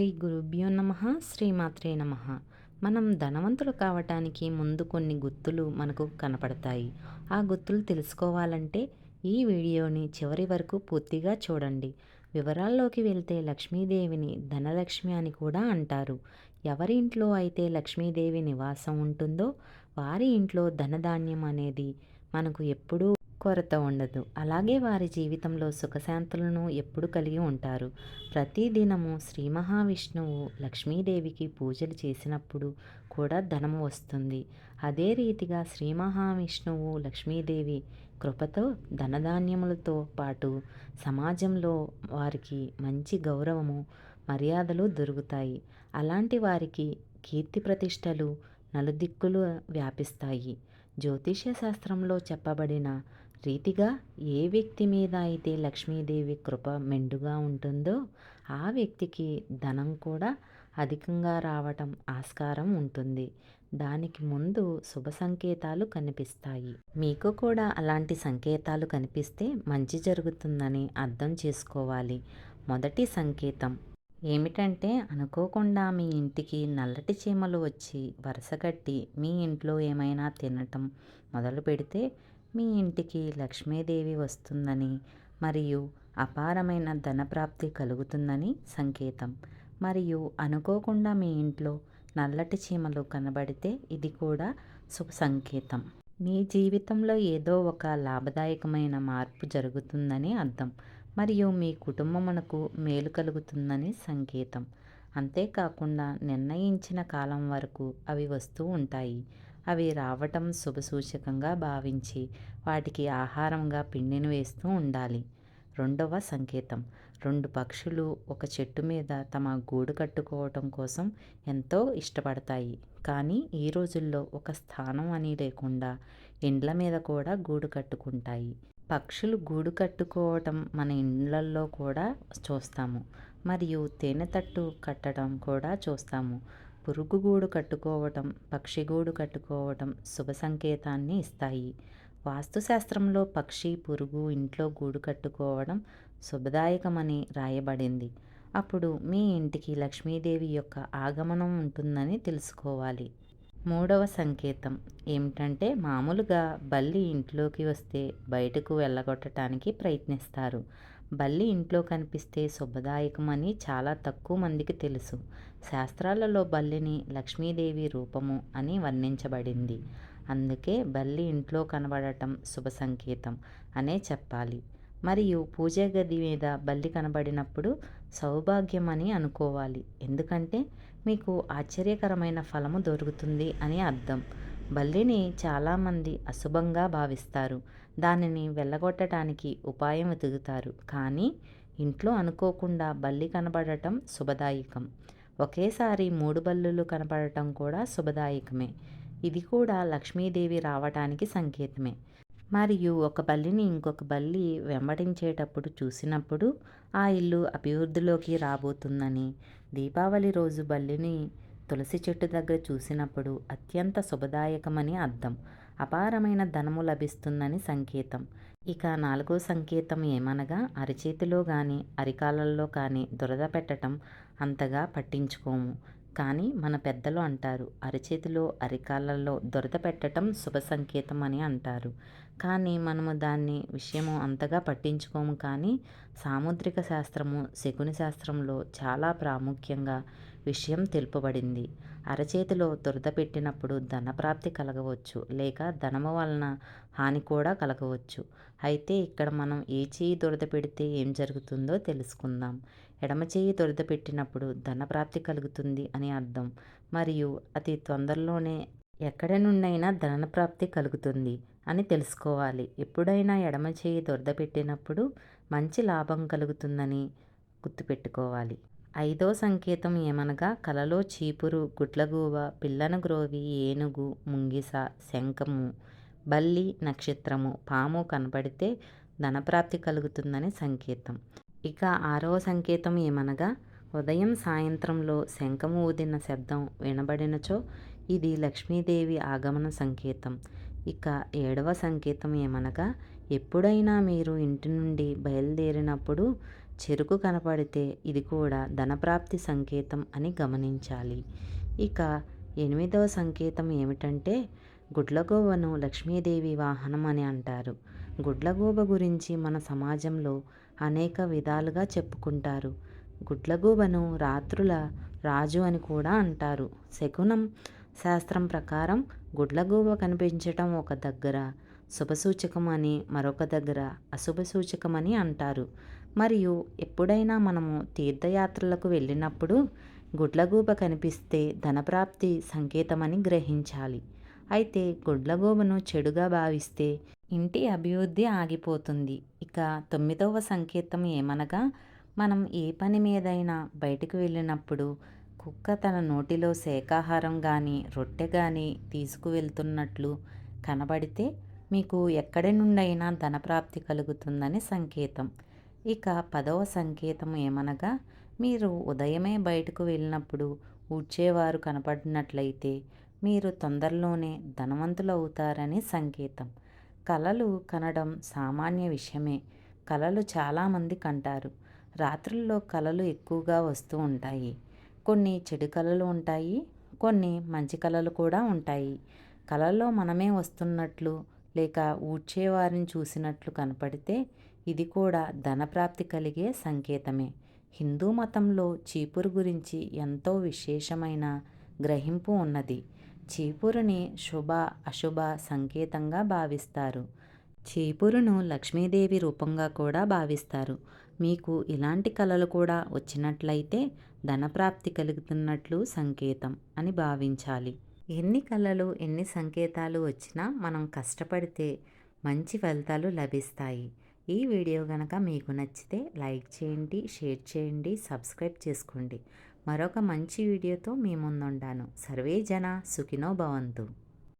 శ్రీ గురుభ్యో నమ శ్రీమాత్రే నమ. మనం ధనవంతులు కావటానికి ముందు కొన్ని గుర్తులు మనకు కనపడతాయి. ఆ గుర్తులు తెలుసుకోవాలంటే ఈ వీడియోని చివరి వరకు పూర్తిగా చూడండి. వివరాల్లోకి వెళ్తే లక్ష్మీదేవిని ధనలక్ష్మి అని కూడా అంటారు. ఎవరి ఇంట్లో అయితే లక్ష్మీదేవి నివాసం ఉంటుందో వారి ఇంట్లో ధనధాన్యం అనేది మనకు ఎప్పుడూ కొరత ఉండదు. అలాగే వారి జీవితంలో సుఖశాంతులను ఎప్పుడు కలిగి ఉంటారు. ప్రతిదినము శ్రీ మహావిష్ణువు లక్ష్మీదేవికి పూజలు చేసినప్పుడు కూడా ధనము వస్తుంది. అదే రీతిగా శ్రీ మహావిష్ణువు లక్ష్మీదేవి కృపతో ధనధాన్యములతో పాటు సమాజంలో వారికి మంచి గౌరవము మర్యాదలు దొరుకుతాయి. అలాంటి వారికి కీర్తి ప్రతిష్టలు నలుదిక్కులు వ్యాపిస్తాయి. జ్యోతిష్య శాస్త్రంలో చెప్పబడిన రీతిగా ఏ వ్యక్తి మీద అయితే లక్ష్మీదేవి కృప మెండుగా ఉంటుందో ఆ వ్యక్తికి ధనం కూడా అధికంగా రావటం ఆస్కారం ఉంటుంది. దానికి ముందు శుభ సంకేతాలు కనిపిస్తాయి. మీకు కూడా అలాంటి సంకేతాలు కనిపిస్తే మంచి జరుగుతుందని అర్థం చేసుకోవాలి. మొదటి సంకేతం. ఏమిటంటే అనుకోకుండా మీ ఇంటికి నల్లటి చీమలు వచ్చి వరుసగట్టి మీ ఇంట్లో ఏమైనా తినటం మొదలు పెడితే మీ ఇంటికి లక్ష్మీదేవి వస్తుందని మరియు అపారమైన ధనప్రాప్తి కలుగుతుందని సంకేతం. మరియు అనుకోకుండా మీ ఇంట్లో నల్లటి చీమలు కనబడితే ఇది కూడా శుభ సంకేతం. మీ జీవితంలో ఏదో ఒక లాభదాయకమైన మార్పు జరుగుతుందని అర్థం. మరియు మీ కుటుంబమునకు మేలు కలుగుతుందని సంకేతం. అంతేకాకుండా నిర్ణయించిన కాలం వరకు అవి వస్తూ ఉంటాయి. అవి రావటం శుభసూచకంగా భావించి వాటికి ఆహారంగా పిండిని వేస్తూ ఉండాలి. రెండవ సంకేతం. రెండు పక్షులు ఒక చెట్టు మీద తమ గూడు కట్టుకోవటం కోసం ఎంతో ఇష్టపడతాయి. కానీ ఈ రోజుల్లో ఒక స్థానం అని లేకుండా ఇండ్ల మీద కూడా గూడు కట్టుకుంటాయి. పక్షులు గూడు కట్టుకోవటం మన ఇండ్లల్లో కూడా చూస్తాము. మరియు తేనె తట్టు కట్టడం కూడా చూస్తాము. పురుగుగూడు కట్టుకోవటం పక్షిగూడు కట్టుకోవటం శుభ సంకేతాన్ని ఇస్తాయి. వాస్తుశాస్త్రంలో పక్షి పురుగు ఇంట్లో గూడు కట్టుకోవడం శుభదాయకమని రాయబడింది. అప్పుడు మీ ఇంటికి లక్ష్మీదేవి యొక్క ఆగమనం ఉంటుందని తెలుసుకోవాలి. మూడవ సంకేతం ఏమిటంటే మామూలుగా బల్లి ఇంట్లోకి వస్తే బయటకు వెళ్ళగొట్టడానికి ప్రయత్నిస్తారు. బల్లి ఇంట్లో కనిపిస్తే శుభదాయకమని చాలా తక్కువ మందికి తెలుసు. శాస్త్రాలలో బల్లిని లక్ష్మీదేవి రూపము అని వర్ణించబడింది. అందుకే బల్లి ఇంట్లో కనబడటం శుభ సంకేతం అనే చెప్పాలి. మరియు పూజ గది మీద బల్లి కనబడినప్పుడు సౌభాగ్యం అని అనుకోవాలి. ఎందుకంటే మీకు ఆశ్చర్యకరమైన ఫలము దొరుకుతుంది అని అర్థం. బల్లిని చాలామంది అశుభంగా భావిస్తారు. దానిని వెళ్ళగొట్టడానికి ఉపాయం వెతుకుతారు. కానీ ఇంట్లో అనుకోకుండా బల్లి కనబడటం శుభదాయకం. ఒకేసారి మూడు బల్లులు కనపడటం కూడా శుభదాయకమే. ఇది కూడా లక్ష్మీదేవి రావటానికి సంకేతమే. మరియు ఒక బల్లిని ఇంకొక బల్లి వెంబడించేటప్పుడు చూసినప్పుడు ఆ ఇల్లు అభివృద్ధిలోకి రాబోతుందని దీపావళి రోజు బల్లిని తులసి చెట్టు దగ్గర చూసినప్పుడు అత్యంత శుభదాయకమని అర్థం. అపారమైన ధనము లభిస్తుందని సంకేతం. ఇక నాలుగో సంకేతం ఏమనగా అరచేతిలో కానీ అరికాలల్లో కానీ దురద పెట్టడం అంతగా పట్టించుకోము. కానీ మన పెద్దలు అంటారు అరచేతిలో అరికాలల్లో దురద పెట్టడం శుభ సంకేతం అని అంటారు. కానీ మనము దాన్ని విషయము అంతగా పట్టించుకోము కానీ సాముద్రిక శాస్త్రము శకుని శాస్త్రంలో చాలా ప్రాముఖ్యంగా విషయం తెలుపబడింది. అరచేతిలో దురద పెట్టినప్పుడు ధనప్రాప్తి కలగవచ్చు లేక ధనము వలన హాని కూడా కలగవచ్చు. అయితే ఇక్కడ మనం ఏ చేయి దురద పెడితే ఏం జరుగుతుందో తెలుసుకుందాం. ఎడమ చేయి దురద పెట్టినప్పుడు ధనప్రాప్తి కలుగుతుంది అని అర్థం. మరియు అతి తొందరలోనే ఎక్కడి నుండైనా ధనప్రాప్తి కలుగుతుంది అని తెలుసుకోవాలి. ఎప్పుడైనా ఎడమ చేయి దురద పెట్టినప్పుడు మంచి లాభం కలుగుతుందని గుర్తుపెట్టుకోవాలి. ఐదో సంకేతం ఏమనగా కలలో చీపురు గుడ్లగూవ పిల్లన గ్రోవి ఏనుగు ముంగిస శంఖము బల్లి నక్షత్రము పాము కనబడితే ధనప్రాప్తి కలుగుతుందని సంకేతం. ఇక ఆరవ సంకేతం ఏమనగా ఉదయం సాయంత్రంలో శంఖము ఊదిన శబ్దం వినబడినచో ఇది లక్ష్మీదేవి ఆగమన సంకేతం. ఇక ఏడవ సంకేతం ఏమనగా ఎప్పుడైనా మీరు ఇంటి నుండి బయలుదేరినప్పుడు చెరుకు కనపడితే ఇది కూడా ధనప్రాప్తి సంకేతం అని గమనించాలి. ఇక ఎనిమిదవ సంకేతం ఏమిటంటే గుడ్లగోవను లక్ష్మీదేవి వాహనం అని అంటారు. గుడ్లగూబ గురించి మన సమాజంలో అనేక విధాలుగా చెప్పుకుంటారు. గుడ్లగూబను రాత్రుల రాజు అని కూడా అంటారు. శకునం శాస్త్రం ప్రకారం గుడ్లగూబ కనిపించటం ఒక దగ్గర శుభసూచకం అని మరొక దగ్గర అశుభ సూచకమని అంటారు. మరియు ఎప్పుడైనా మనము తీర్థయాత్రలకు వెళ్ళినప్పుడు గుడ్లగూబ కనిపిస్తే ధనప్రాప్తి సంకేతమని గ్రహించాలి. అయితే గుడ్లగూబను చెడుగా భావిస్తే ఇంటి అభివృద్ధి ఆగిపోతుంది. ఇక తొమ్మిదవ సంకేతం ఏమనగా మనం ఏ పని మీదైనా బయటకు వెళ్ళినప్పుడు కుక్క తన నోటిలో శాకాహారం కానీ రొట్టె కానీ తీసుకువెళ్తున్నట్లు కనబడితే మీకు ఎక్కడి నుండైనా ధనప్రాప్తి కలుగుతుందని సంకేతం. ఇక పదవ సంకేతం ఏమనగా మీరు ఉదయమే బయటకు వెళ్ళినప్పుడు ఊడ్చేవారు కనపడినట్లయితే మీరు తొందరలోనే ధనవంతులు అవుతారని సంకేతం. కలలు కనడం సామాన్య విషయమే. కలలు చాలామంది కంటారు. రాత్రుల్లో కలలు ఎక్కువగా వస్తూ ఉంటాయి. కొన్ని చెడు కళలు ఉంటాయి కొన్ని మంచి కళలు కూడా ఉంటాయి. కళల్లో మనమే వస్తున్నట్లు లేక ఊడ్చేవారిని చూసినట్లు కనపడితే ఇది కూడా ధనప్రాప్తి కలిగే సంకేతమే. హిందూ మతంలో చీపురు గురించి ఎంతో విశేషమైన గ్రహింపు ఉన్నది. చీపురుని శుభ అశుభ సంకేతంగా భావిస్తారు. చీపురును లక్ష్మీదేవి రూపంగా కూడా భావిస్తారు. మీకు ఇలాంటి కళలు కూడా వచ్చినట్లయితే ధనప్రాప్తి కలుగుతున్నట్లు సంకేతం అని భావించాలి. ఎన్ని కళలు ఎన్ని సంకేతాలు వచ్చినా మనం కష్టపడితే మంచి ఫలితాలు లభిస్తాయి. ఈ వీడియో కనుక మీకు నచ్చితే లైక్ చేయండి షేర్ చేయండి సబ్స్క్రైబ్ చేసుకోండి. మరొక మంచి వీడియోతో మీ ముందుండాను సర్వే జన సుఖినో భవంతు.